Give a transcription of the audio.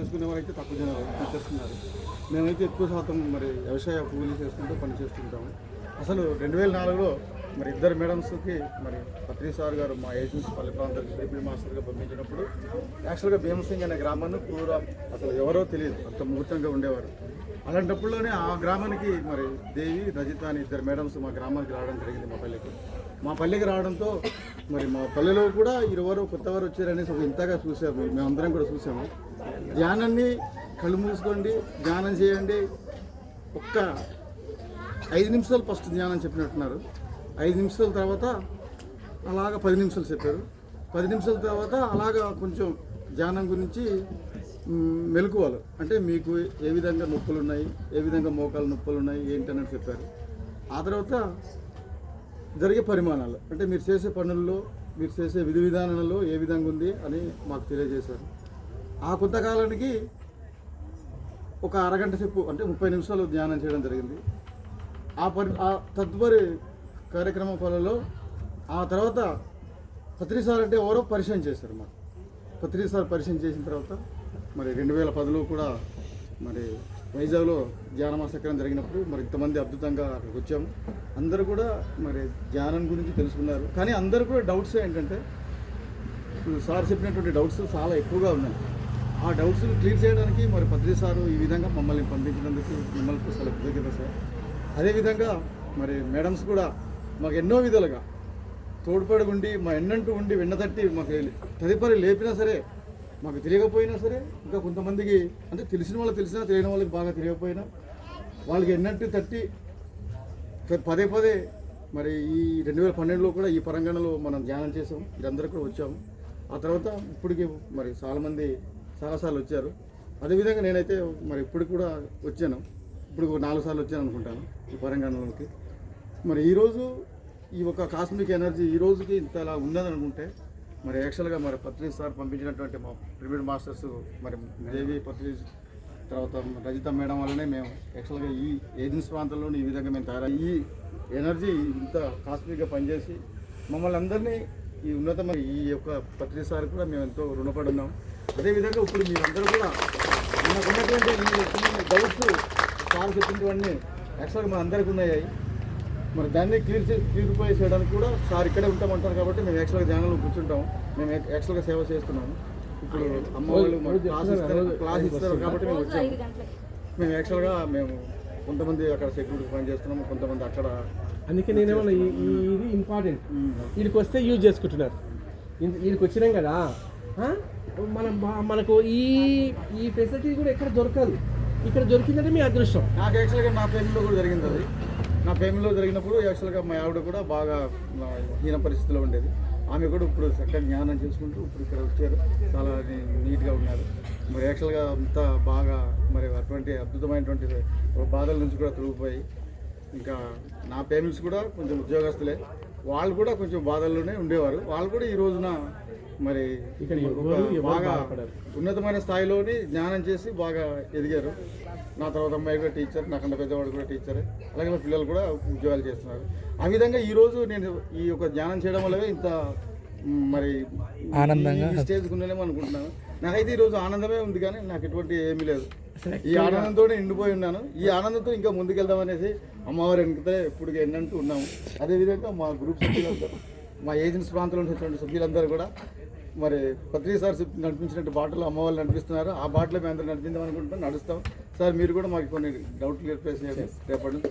చేసుకునే వారైతే తక్కువ జనాలు చేస్తున్నారు మేమైతే ఎక్కువ శాతం మరి వ్యవసాయ కూలీ చేసుకుంటూ పని చేస్తుంటాము. అసలు రెండు వేల నాలుగులో మరి ఇద్దరు మేడమ్స్కి మరి పత్రి సార్ గారు మా ఏజెన్సీ పల్లె ప్రాంతానికి డెప్యూటీ మాస్టర్గా పంపించినప్పుడు యాక్చువల్గా భీమసింగ్ అనే గ్రామాన్ని పూర్వ అసలు ఎవరో తెలియదు. అంత ముహూర్తంగా ఉండేవారు. అలాంటప్పుడులోనే ఆ గ్రామానికి మరి దేవి రజిత అని ఇద్దరు మేడమ్స్ మా గ్రామానికి రావడం జరిగింది మా పల్లెకి. మా పల్లెకి రావడంతో మరి మా పల్లెలో కూడా ఇరువరు కొత్తవారు వచ్చారనేసి ఒక ఇంతగా చూసాము. మేమందరం కూడా చూసాము. ధ్యానాన్ని కళ్ళు మూసుకోండి ధ్యానం చేయండి. ఒక్క ఐదు నిమిషాలు ఫస్ట్ ధ్యానం చెప్పినట్టున్నారు. ఐదు నిమిషాల తర్వాత అలాగ పది నిమిషాలు చెప్పారు. పది నిమిషాల తర్వాత అలాగా కొంచెం ధ్యానం గురించి మెలకువలు. అంటే మీకు ఏ విధంగా నొప్పులు ఉన్నాయి ఏ విధంగా మోకాలు నొప్పులు ఉన్నాయి ఏంటనేది చెప్పారు. ఆ తర్వాత జరిగే పరిమాణాలు. అంటే మీరు చేసే పనుల్లో మీరు చేసే విధి విధానాలలో ఏ విధంగా ఉంది అని మాకు తెలియజేశారు. ఆ కొంతకాలానికి ఒక అరగంట సేపు అంటే ముప్పై నిమిషాలు ధ్యానం చేయడం జరిగింది. ఆ పరి ఆ తదుపరి కార్యక్రమాలలో ఆ తర్వాత పత్రి సార్ అంటే ఎవరో పరిచయం చేశారు మాకు. పత్రి సార్ పరిచయం చేసిన తర్వాత మరి రెండు వేల పదిలో కూడా మరి వైజాగ్లో ధ్యానమా సక్రం జరిగినప్పుడు మరి ఇంతమంది అద్భుతంగా అక్కడికి వచ్చాము. అందరూ కూడా మరి ధ్యానం గురించి తెలుసుకున్నారు. కానీ అందరూ కూడా డౌట్స్ ఏంటంటే సార్ చెప్పినటువంటి డౌట్స్ చాలా ఎక్కువగా ఉన్నాయి. ఆ డౌట్స్ క్లియర్ చేయడానికి మరి పత్రి సారు ఈ విధంగా మమ్మల్ని పంపించినందుకు మిమ్మల్ని చాలా కృతజ్ఞత సార్. అదేవిధంగా మరి మేడమ్స్ కూడా మాకు ఎన్నో విధాలుగా తోడ్పడి ఉండి మా ఎన్నంటూ ఉండి వెన్నతట్టి మాకు తదుపరి లేపినా సరే మాకు తెలియకపోయినా సరే ఇంకా కొంతమందికి అంటే తెలిసిన వాళ్ళకి తెలిసినా తెలియని వాళ్ళకి బాగా తెలియకపోయినా వాళ్ళకి ఎన్నట్టు తట్టి పదే పదే మరి ఈ రెండు వేల పన్నెండులో కూడా ఈ పరంగణలో మనం ధ్యానం చేసాం ఇదందరూ కూడా వచ్చాము. ఆ తర్వాత ఇప్పటికి మరి చాలామంది చాలాసార్లు వచ్చారు అదేవిధంగా నేనైతే మరి ఇప్పుడు కూడా వచ్చాను. ఇప్పుడు ఒక నాలుగు సార్లు వచ్చాను అనుకుంటాను ఈ పరంగణంలోకి మరి ఈరోజు ఈ ఒక కాస్మిక్ ఎనర్జీ ఈ రోజుకి ఇంత అలా ఉందని అనుకుంటే మరి యాక్చువల్గా మరి పత్రిక సార్ పంపించినటువంటి మా ప్రిమిడ్ మాస్టర్స్ మరి దేవి పత్రి తర్వాత రజిత మేడం వల్లనే మేము యాక్చువల్గా ఈ ఏజెన్సీ ప్రాంతంలోని ఈ విధంగా మేము తయారు ఈ ఎనర్జీ ఇంత కాస్మిక్గా పనిచేసి మమ్మల్ని అందరినీ ఈ ఉన్నతమైన ఈ యొక్క పత్రిక సార్ కూడా మేము ఎంతో రుణపడున్నాం అదేవిధంగా ఇప్పుడు మీరందరూ కూడా మనకు ఉన్నటువంటి డౌట్స్ సార్ చెప్పినవన్నీ యాక్చువల్గా మన అందరికీ ఉన్నాయి మరి దాన్ని క్లియర్ చే క్లియర్ చేయడానికి కూడా సార్ ఇక్కడే ఉంటామంటారు కాబట్టి మేము యాక్చువల్గా ధ్యానంలో కూర్చుంటాం మేము యాక్చువల్గా సేవ చేస్తున్నాము. ఇప్పుడు అమ్మ వాళ్ళు క్లాస్ ఇస్తారు క్లాస్ ఇస్తారు కాబట్టి మేము వచ్చాము. మేము యాక్చువల్గా మేము కొంతమంది అక్కడ సెక్యూరిటీ పని చేస్తున్నాము కొంతమంది అక్కడ అందుకే నేనేమన్నా ఇది ఇంపార్టెంట్ వీడికి వస్తే యూజ్ చేసుకుంటున్నారు. వీడికి వచ్చినాం కదా? ఆ? మన మనకు ఈ ఈ ఫెసిలిటీ కూడా ఎక్కడ దొరకదు. ఇక్కడ దొరికిందంటే మీ అదృష్టం. నాకు యాక్చువల్గా నా ఫ్యామిలీలో కూడా జరిగింది అది. నా ఫ్యామిలీలో జరిగినప్పుడు యాక్చువల్గా మా ఆవిడ కూడా బాగా హీన పరిస్థితిలో ఉండేది. ఆమె కూడా ఇప్పుడు చక్కగా జ్ఞానం చేసుకుంటూ ఇప్పుడు ఇక్కడ వచ్చారు. చాలా నీట్గా ఉన్నారు. మరి యాక్చువల్గా అంతా బాగా మరి అటువంటి అద్భుతమైనటువంటి బాధల నుంచి కూడా తొలగిపోయి ఇంకా నా పేరెంట్స్ కూడా కొంచెం ఉద్యోగస్తులే. వాళ్ళు కూడా కొంచెం బాధల్లోనే ఉండేవారు. వాళ్ళు కూడా ఈ రోజున మరి ఇక్కడ బాగా. ఉన్నతమైన స్థాయిలోని జ్ఞానం చేసి బాగా ఎదిగారు. నా తర్వాత అమ్మాయి కూడా టీచర్ నాకన్నా పెద్దవాడు కూడా టీచర్ అలాగే మా పిల్లలు కూడా ఉద్యోగాలు చేస్తున్నారు. ఆ విధంగా ఈ రోజు నేను ఈ యొక్క ధ్యానం చేయడం వల్లనే ఇంత మరి ఆనందంగా స్టేజ్కి ఉన్నానేమో అనుకుంటున్నాను. నాకైతే ఈరోజు ఆనందమే ఉంది కానీ నాకు ఎటువంటి ఏమీ లేదు. ఈ ఆనందంతో నిండిపోయి ఉన్నాను. ఈ ఆనందంతో ఇంకా ముందుకెళ్దాం అనేసి అమ్మవారి వెనుకతే ఎప్పుడు ఎన్నంటూ ఉన్నాము. అదేవిధంగా మా గ్రూప్ సభ్యులందరూ మా ఏజెన్సీ ప్రాంతంలో ఉన్నటువంటి సభ్యులందరూ కూడా మరి పత్రిక సార్ చెప్పి నడిపించినట్టు బాటలు అమ్మవాళ్ళు నడిపిస్తున్నారు. ఆ బాటలో మేము అందరూ నడిపిందాం అనుకుంటున్నాం నడుస్తాం. సార్ మీరు కూడా మాకు కొన్ని డౌట్లు క్లియర్ చేయండి రేపటి నుంచి